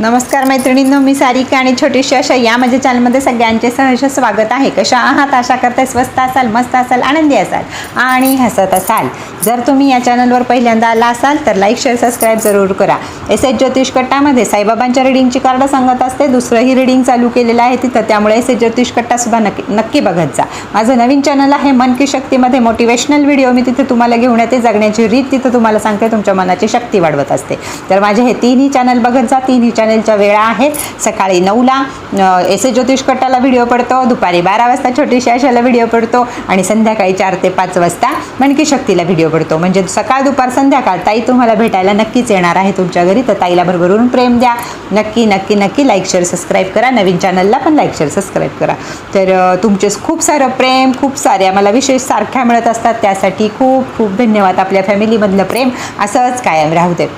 नमस्कार मैत्रिणींनो मी सारिका आणि छोटीशी अशा या माझ्या चॅनलमध्ये सगळ्यांचे सहर्ष स्वागत आहे. कशा आहात? आशा करताय स्वस्त असाल मस्त असाल आनंदी असाल आणि हसत असाल. जर तुम्ही या चॅनलवर पहिल्यांदा आला असाल तर लाईक शेअर सबस्क्राईब जरूर करा. एस एच ज्योतिष कट्टामध्ये साईबाबांच्या रिडिंगची कार्ड सांगत असते. दुसरंही रिडिंग चालू केलेलं आहे तिथं त्यामुळे एस एच ज्योतिष कट्टासुद्धा नक्की नक्की बघत जा. माझं नवीन चॅनल आहे मन की शक्तीमध्ये. मोटिवेशनल व्हिडिओ मी तिथे तुम्हाला घेऊन येते. जगण्याची रीत तिथं तुम्हाला सांगते. तुमच्या मनाची शक्ती वाढवत असते. तर माझे हे तिन्ही चॅनल बघत जा. तिन्ही चॅनलच्या वेळा आहेत. सकाळी नऊला एस ए ज्योतिष कट्टाला व्हिडिओ पडतो. दुपारी बारा वाजता छोटीशा अशाला व्हिडिओ पडतो. आणि संध्याकाळी चार ते पाच वाजता मणकी शक्तीला व्हिडिओ पडतो. म्हणजे सकाळ दुपार संध्याकाळ ताई तुम्हाला भेटायला नक्कीच येणार आहे तुमच्या घरी. तर ताईला भरभरून प्रेम द्या. नक्की नक्की नक्की लाईक शेअर सबस्क्राईब करा. नवीन चॅनलला पण लाईक शेअर सबस्क्राईब करा. तर तुमचे खूप सारं प्रेम खूप सारे आम्हाला विशेष सारख्या मिळत असतात. त्यासाठी खूप खूप धन्यवाद आपल्या फॅमिलीमधलं प्रेम. असंच कायम राहू दे.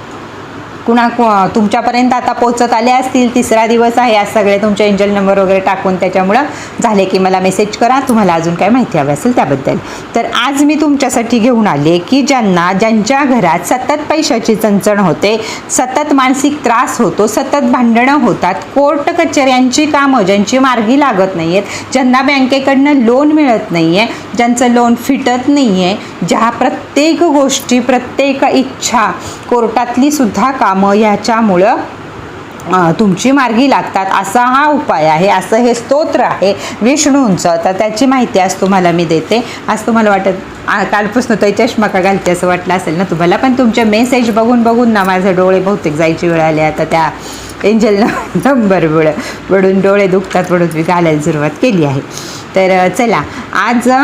कुणा कु तुमच्यापर्यंत आता पोचत आले असतील तिसरा दिवस आहे आज सगळे तुमचे एंजल नंबर वगैरे टाकून त्याच्यामुळं झाले की मला मेसेज करा तुम्हाला अजून काय माहिती हवी असेल त्याबद्दल. तर आज मी तुमच्यासाठी घेऊन आले की ज्यांना ज्यांच्या घरात सतत पैशाची चणचण होते सतत मानसिक त्रास होतो सतत भांडणं होतात कोर्ट कचेऱ्यांची कामं ज्यांची मार्गी लागत नाही आहेत ज्यांना बँकेकडनं लोन मिळत नाही आहे ज्यांचं लोन फिटत नाही आहे ज्या प्रत्येक गोष्टी प्रत्येक इच्छा कोर्टातली सुद्धा कामं ह्याच्यामुळं तुमची मार्गी लागतात. असा हा उपाय आहे. असं हे स्तोत्र आहे विष्णूंचं. तर त्याची माहिती आज तुम्हाला मी देते. आज तुम्हाला वाटत कालपासून तो चष्मा का घालते असं वाटलं असेल ना तुम्हाला. पण तुमचे मेसेज बघून बघून ना माझे डोळे बहुतेक जायची वेळ आली. आता त्या एंजल नंबर वेळ वडून डोळे दुखतात म्हणून मी घालायला सुरुवात केली आहे. तर चला. आज अ,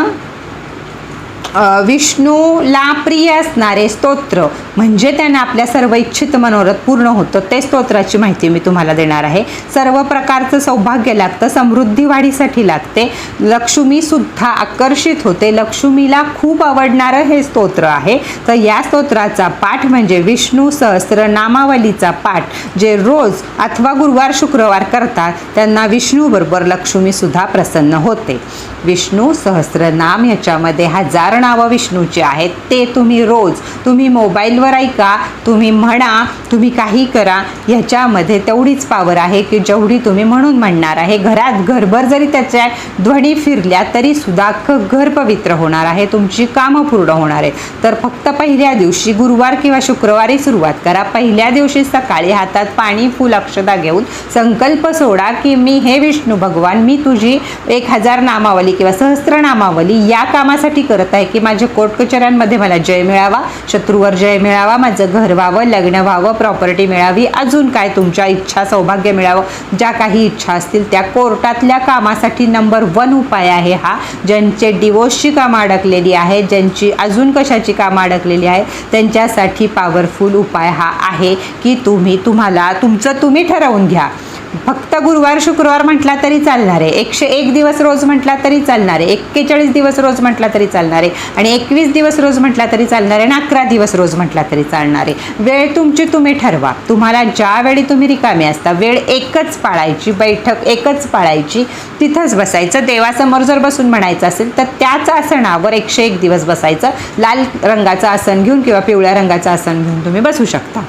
विष्णूला प्रिय असणारे स्तोत्र म्हणजे त्यांना आपल्या सर्व इच्छित मनोरथ पूर्ण होतं ते स्तोत्राची माहिती मी तुम्हाला देणार आहे. सर्व प्रकारचं सौभाग्य लागतं समृद्धी वाढीसाठी लागते. लक्ष्मीसुद्धा आकर्षित होते. लक्ष्मीला खूप आवडणारं हे स्तोत्र आहे. तर या स्तोत्राचा पाठ म्हणजे विष्णू सहस्र नामावलीचा पाठ जे रोज अथवा गुरुवार शुक्रवार करतात त्यांना विष्णूबरोबर लक्ष्मीसुद्धा प्रसन्न होते. विष्णू सहस्र नाम याच्यामध्ये हजार नावं विष्णूची आहेत. ते तुम्ही रोज तुम्ही मोबाईलवर ऐका तुम्ही म्हणा तुम्ही काही करा. ह्याच्यामध्ये तेवढीच पावर आहे की जेवढी तुम्ही म्हणून म्हणणार आहे. घरात घरभर जरी त्याच्या ध्वनी फिरल्या तरी सुद्धा अख्खं घर पवित्र होणार आहे. तुमची कामं पूर्ण होणार आहे तर फक्त पहिल्या दिवशी गुरुवार किंवा शुक्रवारी सुरुवात करा. पहिल्या दिवशी सकाळी हातात पाणी फुल अक्षदा घेऊन संकल्प सोडा की मी हे विष्णू भगवान मी तुझी एक हजार नामावली किंवा सहस्त्र नामावली या कामासाठी करत आहे. की माझ्या कोटकचऱ्यांमध्ये मला जय मिळावा शत्रूवर जय मिळावा माझं घर व्हावं लग्न व्हावं प्रॉपर्टी मिळावी अजून काय तुमच्या इच्छा सौभाग्य मिळावं ज्या काही इच्छा असतील त्या कोर्टातल्या कामासाठी नंबर वन उपाय आहे हा. ज्यांचे डिवोर्सची कामं अडकलेली आहे ज्यांची अजून कशाची कामं अडकलेली आहे त्यांच्यासाठी पॉवरफुल उपाय हा आहे की तुम्ही तुम्हाला तुमचं तुम्ही ठरवून घ्या. फक्त गुरुवार शुक्रवार म्हटला तरी चालणार. आहे एकशे एक दिवस रोज म्हटला तरी चालणार. आहे एक्केचाळीस दिवस रोज म्हटला तरी चालणार. आहे आणि एकवीस दिवस रोज म्हटला तरी चालणार आहे आणि अकरा दिवस रोज म्हटला तरी चालणार. आहे वेळ तुमची तुम्ही ठरवा. तुम्हाला ज्यावेळी तुम्ही रिकामी असता वेळ एकच पाळायची बैठक एकच पाळायची. तिथंच बसायचं. देवासमोर जर बसून म्हणायचं असेल तर त्याच आसनावर एकशे एक दिवस बसायचं. लाल रंगाचं आसन घेऊन किंवा पिवळ्या रंगाचं आसन घेऊन तुम्ही बसू शकता.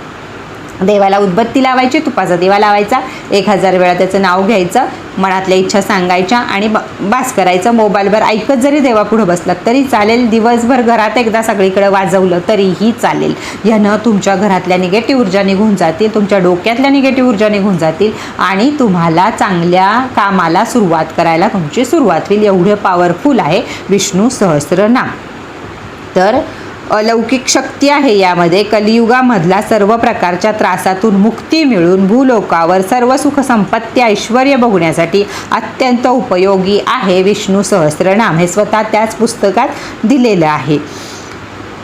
देवाला उदबत्ती लावायची तुपाचा दिवा लावायचा एक हजार वेळा त्याचं नाव घ्यायचं मनातल्या इच्छा सांगायच्या आणि ब बास करायचं. मोबाईलवर ऐकत जरी देवा पुढं बसलात तरी चालेल. दिवसभर घरात एकदा सगळीकडे वाजवलं तरीही चालेल. ह्यानं तुमच्या घरातल्या निगेटिव्ह ऊर्जा निघून जातील तुमच्या डोक्यातल्या निगेटिव्ह ऊर्जा निघून जातील आणि तुम्हाला चांगल्या कामाला सुरुवात करायला तुमची सुरुवात होईल. एवढं पॉवरफुल आहे विष्णू सहस्रनाम. तर अलौकिक शक्ती आहे यामध्ये कलियुगामधला सर्व प्रकारच्या त्रासातून मुक्ती मिळून भूलोकावर सर्व सुखसंपत्ती ऐश्वर बघण्यासाठी अत्यंत उपयोगी आहे विष्णू सहस्रनाम. हे स्वतः त्याच पुस्तकात दिलेलं आहे.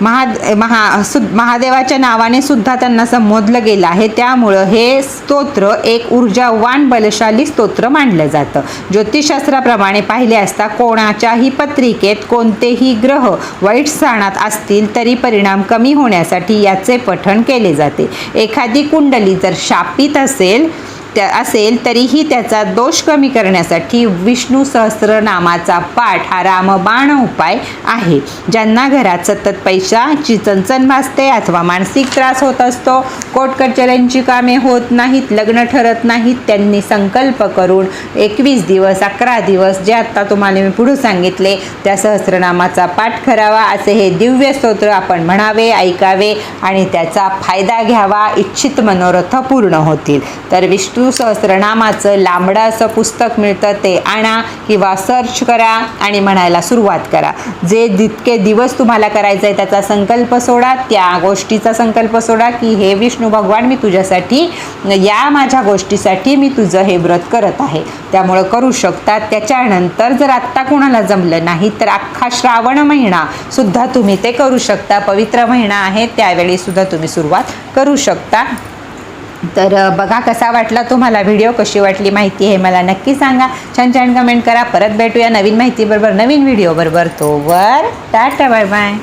महा महा सु महादेवाच्या नावाने सुद्धा त्यांना संबोधलं गेलं आहे. त्यामुळं हे स्तोत्र एक ऊर्जावान बलशाली स्तोत्र मानलं जातं. ज्योतिषशास्त्राप्रमाणे पाहिले असता कोणाच्याही पत्रिकेत कोणतेही ग्रह वाईट स्थानात असतील तरी परिणाम कमी होण्यासाठी याचे पठण केले जाते. एखादी कुंडली जर शापित असेल त्या असेल तरीही त्याचा दोष कमी करण्यासाठी विष्णू सहस्रनामाचा पाठ हा रामबाण उपाय आहे. ज्यांना घरात सतत पैशाची चणचण भासते अथवा मानसिक त्रास होत असतो कोटकचऱ्यांची कामे होत नाहीत लग्न ठरत नाहीत त्यांनी संकल्प करून एकवीस दिवस अकरा दिवस जे आत्ता तुम्हाला मी पुढे सांगितले त्या सहस्रनामाचा पाठ करावा असे हे दिव्य स्तोत्र आपण म्हणावे ऐकावे आणि त्याचा फायदा घ्यावा इच्छित मनोरथ पूर्ण होतील. तर विष्णू सहस्रनामाचं लांबडं असं पुस्तक मिळतं ते आणा किंवा सर्च करा आणि म्हणायला सुरुवात करा. जे जितके दिवस तुम्हाला करायचं आहे त्याचा संकल्प सोडा त्या गोष्टीचा संकल्प सोडा की हे विष्णू भगवान मी तुझ्यासाठी या माझ्या गोष्टीसाठी मी तुझं हे व्रत करत आहे. त्यामुळं करू शकता त्याच्यानंतर जर आत्ता कोणाला जमलं नाही तर अख्खा श्रावण महिना सुद्धा तुम्ही ते करू शकता. पवित्र महिना आहे त्यावेळी सुद्धा तुम्ही सुरुवात करू शकता. तर बघा कसा वाटला तुम्हाला व्हिडिओ कशी वाटली माहिती हे मला नक्की सांगा. छान छान कमेंट करा. परत भेटूया नवीन माहितीबरोबर नवीन व्हिडिओबरोबर. तोवर टाटा बाय बाय.